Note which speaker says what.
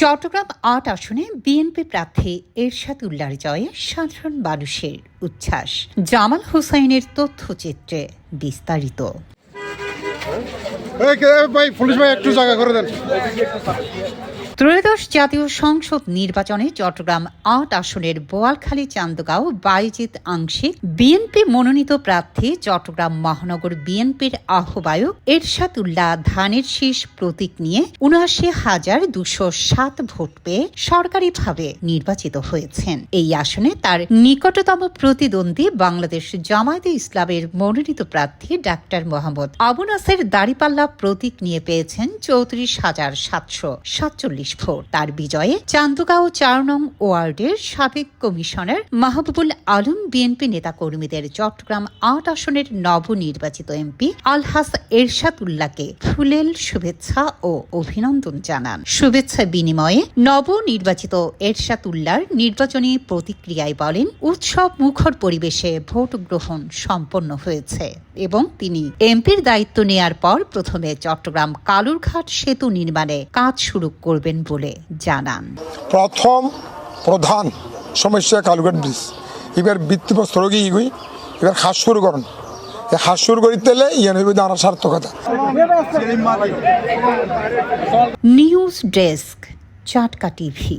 Speaker 1: চট্টগ্রাম আট আসনে বিএনপি প্রার্থী এরশাদ উল্লার জয়ে সাধারণ মানুষের উচ্ছ্বাস। জামাল হুসাইনের তথ্যচিত্রে বিস্তারিত।
Speaker 2: ভাই পুলিশ ভাই একটু জায়গা করে দেন।
Speaker 1: ত্রয়োদশ জাতীয় সংসদ নির্বাচনে চট্টগ্রাম আট আসনের বোয়ালখালী চান্দগাঁও বাইজিৎ আংশিক বিএনপি মনোনীত প্রার্থী চট্টগ্রাম মহানগর বিএনপির আহ্বায়ক এরশাদ উল্লাহ ধানের শীষ প্রতীক নিয়ে উনআশি হাজার দুশো সাত ভোট পেয়ে সরকারিভাবে নির্বাচিত হয়েছেন। এই আসনে তার নিকটতম প্রতিদ্বন্দ্বী বাংলাদেশ জামায়াতে ইসলামের মনোনীত প্রার্থী ডাক্তার মোহাম্মদ আবু নাসের দাড়িপাল্লা প্রতীক নিয়ে পেয়েছেন চৌত্রিশ হাজার সাতশো সাতচল্লিশ ভোট তার বিজয়ে চান্দগাঁও চার নং ওয়ার্ডের সাবেক কমিশনার মাহবুবুল আলম বিএনপি নেতাকর্মীদের চট্টগ্রাম আট আসনের নবনির্বাচিত এমপি আলহাস এরশাদ উল্লাহকে ফুলেল শুভেচ্ছা ও অভিনন্দন জানান। শুভেচ্ছা বিনিময়ে নবনির্বাচিত এরশাদ উল্লাহর নির্বাচনী প্রতিক্রিয়ায় বলেন, উৎসব মুখর পরিবেশে ভোট গ্রহণ সম্পন্ন হয়েছে এবং তিনি এমপির দায়িত্ব নেয়ার পর প্রথমে চট্টগ্রাম কালুরঘাট সেতু নির্মাণে কাজ শুরু করবেন বলে জানান।
Speaker 3: প্রথম প্রধান সমস্যা কালুঘাট ব্রিজ। এবার বৃত্তিপ্রস্ত রোগী এবার হাস শুরু করেন হাস শুরু হইবে সার্থকতা
Speaker 1: নিউজ ডেস্ক চাটকা টিভি।